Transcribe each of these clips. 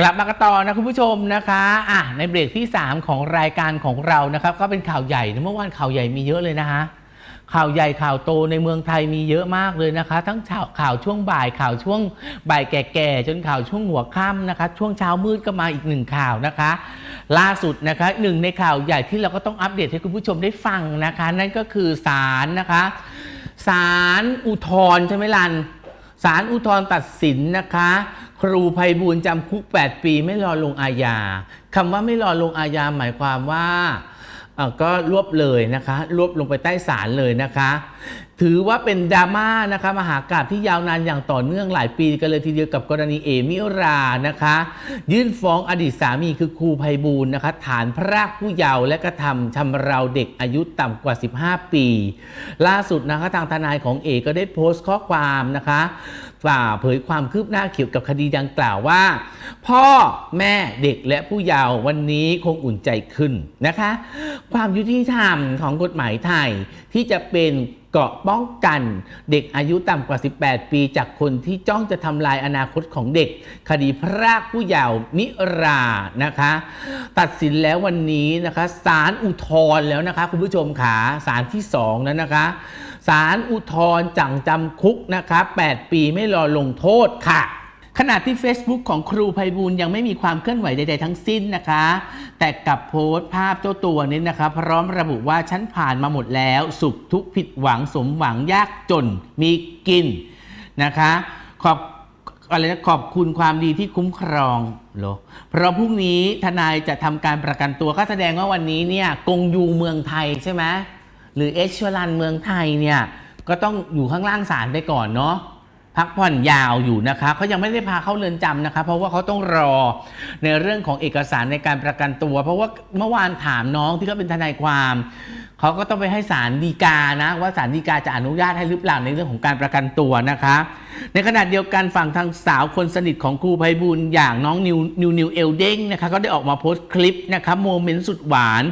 กลับมากันต่อนะคุณผู้ชมนะคะอะในเบรกที่ 3 ของรายการของเรานะครับ ก็เป็นข่าวใหญ่นะเมื่อวานข่าวใหญ่มีเยอะเลยนะคะข่าวใหญ่ข่าวโตในเมืองไทยมีเยอะมากเลยนะคะ ทั้งข่าวข่าวช่วงบ่ายข่าวช่วงบ่ายแก่ๆจนข่าวช่วงหัวค่ำนะคะ ช่วงเช้ามืดก็มาอีกหนึ่งข่าวนะคะ ล่าสุดนะคะหนึ่งในข่าวใหญ่ที่เราก็ต้องอัปเดตให้คุณผู้ชมได้ฟังนะคะ นั่นก็คือศาลนะคะศาลอุทธรณ์ใช่ไหมลันศาลอุทธรณ์ตัดสินนะคะ ครูภัยบูลจำคุก 8 ปีไม่รอลงอาญาคำว่าไม่รอลงอาญาหมายความว่าก็รวบเลยนะคะ รวบลงไปใต้ศาลเลยนะคะ ถือว่าเป็นดราม่านะคะมหากราบที่ยาวนานอย่างต่อเนื่องหลายปีกันเลยทีเดียวกับกรณีเอมิรานะคะ ยื่นฟ้องอดีตสามีคือครูภัยบูลย์นะคะ ฐานพรากผู้เยาว์และกระทำชำเราเด็กอายุต่ำกว่า 15 ปี ล่าสุดนะคะทางทนายของเอก็ได้โพสต์ข้อความนะคะฝ่าเผยความคืบหน้าเกี่ยวกับคดีดังกล่าวว่า พ่อแม่เด็กและผู้เยาว์วันนี้คงอุ่นใจขึ้นนะคะ ความยุติธรรมของกฎหมายไทยที่จะเป็น เกาะป้องกันเด็กอายุต่ำกว่า 18 ปีจากคนที่จ้องจะทำลายอนาคตของเด็ก คดีพรากผู้เยาว์นิรานะคะ ตัดสินแล้ววันนี้นะคะศาลอุทธรณ์แล้วนะคะ คุณผู้ชมขาศาลที่2นั้นนะคะศาลอุทธรณ์จังจำคุกนะคะ 8 ปีไม่รอลงโทษค่ะ ขณะที่ Facebook ของครูภัยบูลยังไม่มีความเคลื่อนไหวใด ๆ ทั้งสิ้นนะคะ แต่กับโพสต์ภาพเจ้าตัวนี้นะคะ พร้อมระบุว่าฉันผ่านมาหมดแล้ว สุขทุกผิดหวังสมหวังยากจนมีกินนะคะ ขอบอะไรนะขอบคุณความดีที่คุ้มครองเหรอเพราะพรุ่งนี้ทนายจะทำการประกันตัวก็แสดงว่าวันนี้เนี่ยกงยูเมืองไทยใช่ไหมหรือเอชวรันเมืองไทยเนี่ยก็ต้องอยู่ข้างล่างศาลไปก่อนเนาะ พักผ่อนยาวอยู่นะคะเขายังไม่ได้พาเข้าเรือนจำนะคะ เพราะว่าเขาต้องรอในเรื่องของเอกสารในการประกันตัว เพราะว่าเมื่อวานถามน้องที่เขาเป็นทนายความเขาก็ต้องไปให้ศาลฎีกานะ ว่าศาลฎีกาจะอนุญาตให้หรือเปล่าในเรื่องของการประกันตัวนะคะ ในขณะเดียวกันฝั่งทางสาวคนสนิทของครูไพบูลอย่างน้องนิวนิวนิวเอลเด้งนะคะก็ได้ออกมาโพสต์คลิปนะคะโมเมนต์สุดหวาน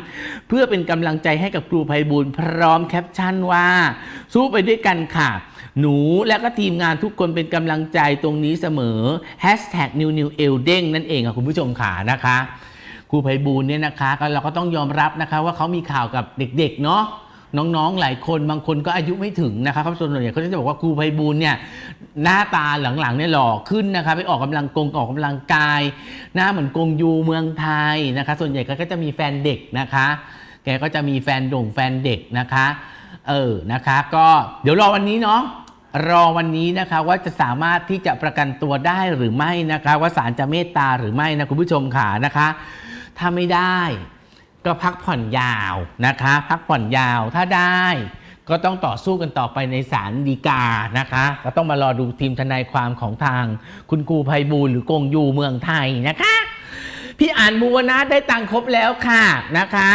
เพื่อเป็นกำลังใจให้กับครูไพบูลพร้อมแคปชั่นว่า สู้ไปด้วยกันค่ะ หนูและก็ทีมงานทุกคนเป็นกำลังใจตรงนี้เสมอ Hashtag New New e l d e n นั่นเองค่ะคุณผู้ชมขานะคะครูไพบูลเนี่ยนะคะก็เราก็ต้องยอมรับนะคะว่าเขามีข่าวกับเด็กๆเนาะน้องๆ หลายคนบางคนก็อายุไม่ถึงนะคะครับส่วนใหญ่เขาจะบอกว่าครูไพบูลเนี่ยหน้าตาหลังๆเนี่ยหล่อขึ้นนะคะไปออกกำลังกงออกกำลังกาย หน้าเหมือนกงยูเมืองไทยนะคะ ส่วนใหญ่ก็จะมีแฟนเด็กนะคะ แกก็จะมีแฟนด่งแฟนเด็กนะคะ เออนะคะ ก็เดี๋ยวรอวันนี้เนาะ รอวันนี้นะคะว่าจะสามารถที่จะประกันตัวได้หรือไม่นะคะ ว่าศาลจะเมตตาหรือไม่นะคุณผู้ชมค่ะนะคะ ถ้าไม่ได้ก็พักผ่อนยาวนะคะ พักผ่อนยาวถ้าได้ก็ต้องต่อสู้กันต่อไปในศาลฎีกานะคะ ก็ต้องมารอดูทีมทนายความของทางคุณครูภัยบูลหรือกงยูเมืองไทยนะคะ พี่อ่านบูวนาได้ตังครบแล้วค่ะนะคะ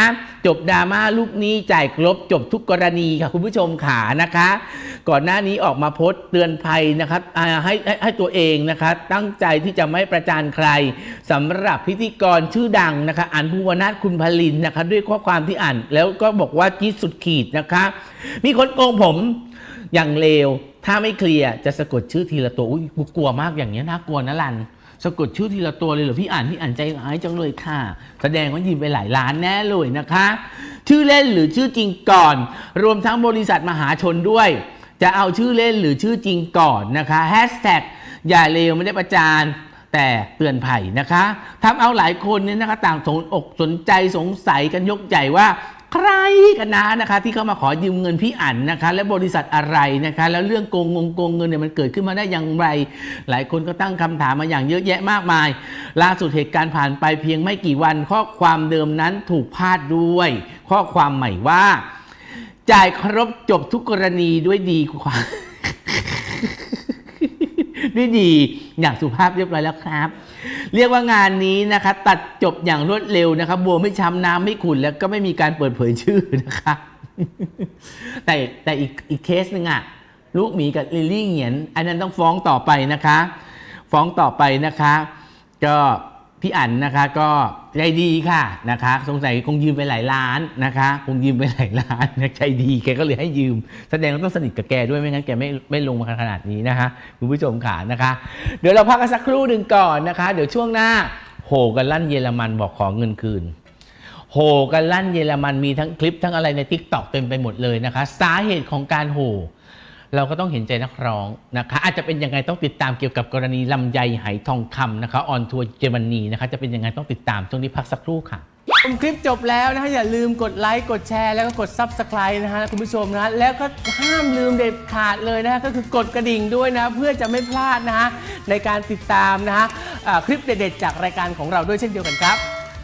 จบดราม่าลูกนี้จ่ายครบจบทุกกรณีค่ะคุณผู้ชมขานะคะ ก่อนหน้านี้ออกมาโพสต์เตือนภัยนะคะอ่าให้ให้ให้ตัวเองนะคะ ตั้งใจที่จะไม่ประจานใครสำหรับพิธีกรชื่อดังนะคะอ่านบูวนาถคุณพลินนะคะ ด้วยข้อความที่อ่านแล้วก็บอกว่าจี๊ดสุดขีดนะคะ มีคนโกงผมอย่างเลวถ้าไม่เคลียร์จะสะกดชื่อทีละตัวอุ้ยกูกลัวมากอย่างเงี้น่ากลัวนะลัน สะกดชื่อทีละตัวเลยเหรอพี่อ่านพี่อ่านใจร้ายจังเลยค่ะ แสดงว่ายิมไปหลายล้านแน่เลยนะคะ ชื่อเล่นหรือชื่อจริงก่อน รวมทั้งบริษัทมหาชนด้วย จะเอาชื่อเล่นหรือชื่อจริงก่อนนะคะแฮชแท็กอย่าเลวไม่ได้ประจานแต่เตือนภัยนะคะทำเอาหลายคนเนี่ยนะคะต่างสนอกสนใจสงสัยกันยกใหญ่ว่า ใครกันนะนะคะ ที่เขามาขอยืมเงินพี่อั๋นนะคะ และบริษัทอะไรนะคะ แล้วเรื่องโกงงงโกงเงินเนี่ยมันเกิดขึ้นมาได้อย่างไร หลายคนก็ตั้งคำถามมาอย่างเยอะแยะมากมาย ล่าสุดเหตุการณ์ผ่านไปเพียงไม่กี่วัน ข้อความเดิมนั้นถูกพาดด้วย ข้อความใหม่ว่า จ่ายครบจบทุกกรณีด้วยดีกว่า ด้วยดี อย่างสุภาพเรียบร้อยแล้วครับ เรียกว่างานนี้นะคะตัดจบอย่างรวดเร็วนะครับัวไม่ช้ำน้ำไม่ขุ่นแล้วก็ไม่มีการเปิดเผยชื่อนะคะแต่แต่อีกอีกเคสหนึ่งอะลูกหมีกับลิลลี่เหงียน อันนั้นต้องฟ้องต่อไปนะคะ ฟ้องต่อไปนะคะ ก็ พี่อั๋นนะคะก็ใจดีค่ะนะคะ สงสัยคงยืมไปหลายล้านนะคะ คงยืมไปหลายล้านใจดีแกก็เลยให้ยืม แสดงว่าต้องสนิทกับแกด้วยไม่งั้นแกไม่ไม่ลงมาขนาดนี้นะคะคุณผู้ชมขานะคะ เดี๋ยวเราพักกันสักครู่หนึ่งก่อนนะคะ เดี๋ยวช่วงหน้า โหกันลั่นเยอรมันบอกขอเงินคืน โหกันลั่นเยอรมันมีทั้งคลิปทั้งอะไรใน t ิ k t o k เต็มไปหมดเลยนะคะ สาเหตุของการโห เราก็ต้องเห็นใจนักร้องนะคะ อาจจะเป็นยังไงต้องติดตามเกี่ยวกับกรณีลำไยไหทองคำนะคะออนทัวร์เยอรมนีนะคะ จะเป็นยังไงต้องติดตามช่วงนี้พักสักครู่ค่ะ ชมคลิปจบแล้วนะคะอย่าลืมกดไลค์กดแชร์แล้วก็กด Subscribe นะฮะคุณผู้ชมนะแล้วก็ห้ามลืมเด็ดขาดเลยนะฮะก็คือกดกระดิ่งด้วยนะ เพื่อจะไม่พลาดนะฮะในการติดตามนะฮะอ่าคลิปเด็ดๆจากรายการของเราด้วยเช่นเดียวกันครับ